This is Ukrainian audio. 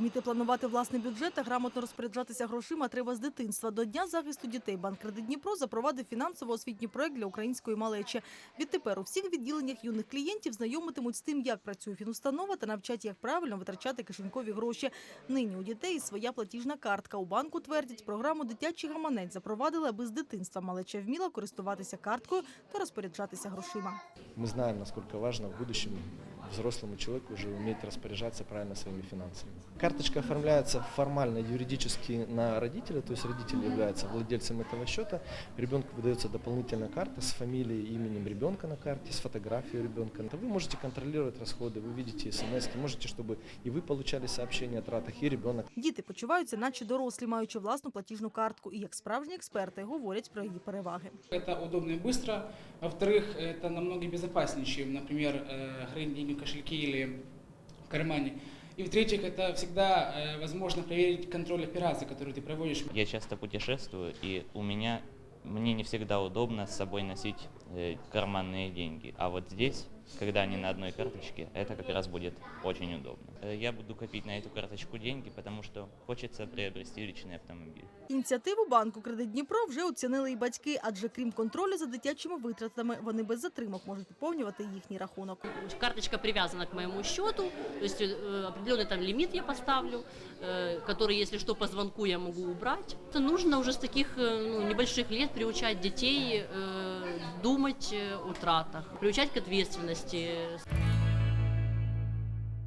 Вміти планувати власний бюджет та грамотно розпоряджатися грошима треба з дитинства. До Дня захисту дітей Банк «Кредит Дніпро» запровадив фінансово-освітній проект для української малечі. Відтепер у всіх відділеннях юних клієнтів знайомитимуть з тим, як працює фінустанова та навчать, як правильно витрачати кишенькові гроші. Нині у дітей своя платіжна картка. У банку твердять, програму «Дитячий гаманець» запровадили, аби з дитинства малеча вміла користуватися карткою та розпоряджатися грошима. Мы знаем, насколько важно в будущем взрослому человеку уже уметь распоряжаться правильно своими финансами. Карточка оформляется формально, юридически на родителя, то есть родитель является владельцем этого счета. Ребенку выдается дополнительная карта с фамилией, именем ребенка на карте, с фотографией ребенка. Вы можете контролировать расходы, вы видите смс, можете, чтобы и вы получали сообщения о тратах, и ребенок. Діти почуваються, наче дорослі, маючи власну платіжну картку. І як справжні експерти говорять про її переваги. Это удобно и быстро. Во-вторых, это намного безопаснее, чем, например, э, хранить деньги в кошельке или в кармане. И в-третьих, это всегда э, возможно проверить контроль операций, которые ты проводишь. Я часто путешествую, и у меня мне не всегда удобно с собой носить э, карманные деньги. А вот здесь, когда они на одной карточке, это как раз будет очень удобно. Э, Я буду копить на эту карточку деньги, потому что хочется приобрести личный автомобиль. Ініціативу банку «Кредит Дніпро» вже оцінили і батьки, адже крім контролю за дитячими витратами, вони без затримок можуть поповнювати їхній рахунок. Карточка привязана к моему счету, то есть э, определенный там лимит я поставлю, э, который, если что, по звонку я могу убрать. Это нужно уже с таких э, ну, небольших лет приучать детей э, думать э, о тратах, приучать к ответственности.